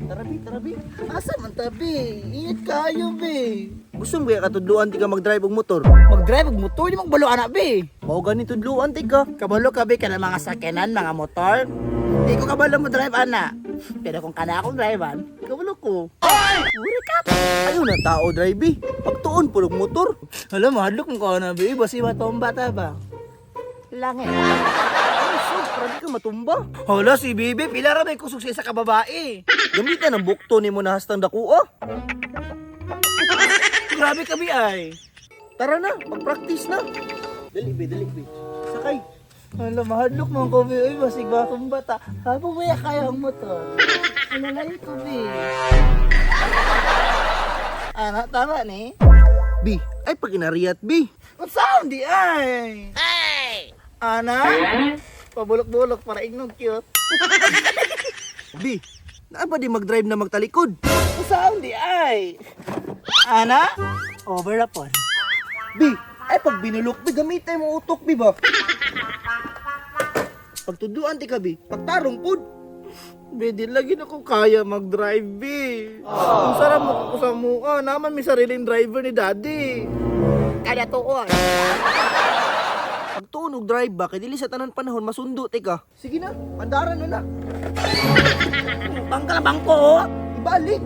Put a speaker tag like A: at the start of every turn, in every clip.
A: Tara, bi, tara, bi. Asa man tabi? Ingat kayo, bi. Gusto mo kaya katudluan ti ka mag-drive og motor? Mag-drive og motor? Di magbalo anak, bi. Mao gani tudluan ti ka. Kabalo ka, bi, ka ng mga sakyanan, mga motor. Di ko kabalo mo drive, ana. Pero kung kana akong drivean, kabalo ko. Ay! Uri ka! Ayaw na tao drive, bi. Pagtuon po motor. Hala, mahadlok mo ka na, bi. Basi matong bata ba? Langit. Ay, sus, grabe ka matumba. Hala, si Bibi, pila ra may kusog sa kababae. Gamitan ng bukto ni mo na hastang dakuha. grabe ka, Bi, ay. Tara na, mag-practice na. Dali, Bi, dali, Bi. Sakay. Hala, mahadlok mo ko, Bi. Ay, masig ba akong bata? Habang ba kaya ang motor? Alalay ko, Bi. Ana, tama ni? Bi, ay pag inariyat, Bi. Ang sound di ay. Ana? Pabulok-bulok para ignog cute. Bi, na ba di mag-drive na magtalikod? Saan di ay? Ana? Over upon. Bi, ay pag binulok, bi, gamitin mo utok, bi ba? Pagtuduan ti ka, bi, pagtarong pud. Bi, di lagi na ko kaya mag-drive, bi. Ang sarap mo mukha. Naman may sariling driver ni daddy. Kaya tuon. Pag tunog drive ba, kay dili sa tanan panahon masundo tika. Sige na, pandaran na na. Bangka na bangko, oh. Ibalik.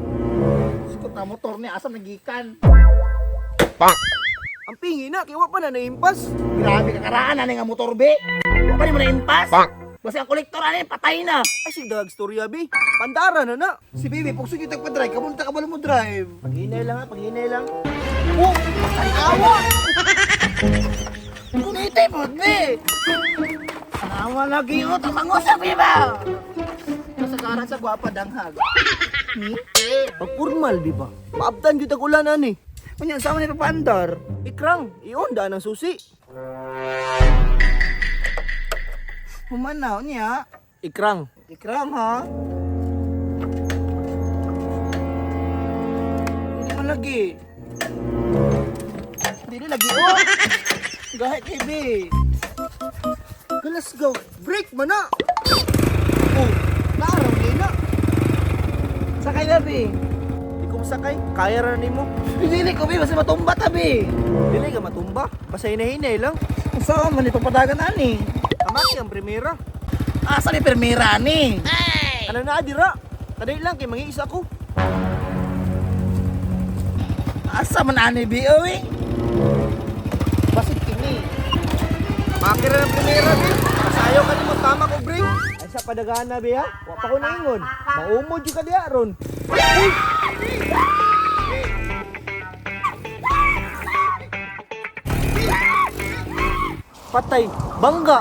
A: Sikot na motor ni asam nagikan.
B: Pak!
A: Ang pingi na, kiwa pa na naimpas. Grabe ka karaan na nga motor, be. Pa rin mo naimpas.
B: Pak!
A: Basta ang kolektor ani patay na. Ay si dag storya bi. Pandara na na. Si Bibi pugso kita pa drive, kamunta ka bala mo drive. Paghinay lang ha, paghinay lang. Oh, patay awa. Kunitay mo, be. Awa lagi mo tang mangusap ba? Sa karan sa gwapa danghag. Ni? Pag formal di ba? Paabtan gyud ang ulan ani. Unya sa ni papandar. Ikrang, iunda ng susi. Humanaw niya. Ikrang. Ikrang ha? Hindi man lagi. Hindi lagi. Oh! Gahit TV. Let's go. Break man na. Oh, naaraw din na. Sakay na, Bi. Di ko masakay. Kaya ra nimo. Dili ko, Bi. Basta matumba ta, Bi. Dili ka matumba. Basta hinahinay lang. Saan man ito padagan ani? Amaki ang primera. Asa ni primera ni? Ano na adira? Kadai lang kay mangiisa ko. Asa man ani bi oy? Makira ng primera bi. Kasayo ka mo tama ko break. Ay sa padagaan na bi ha. Wa pa ko naingon. Maumod jud ka diha ron. Patay, bangga.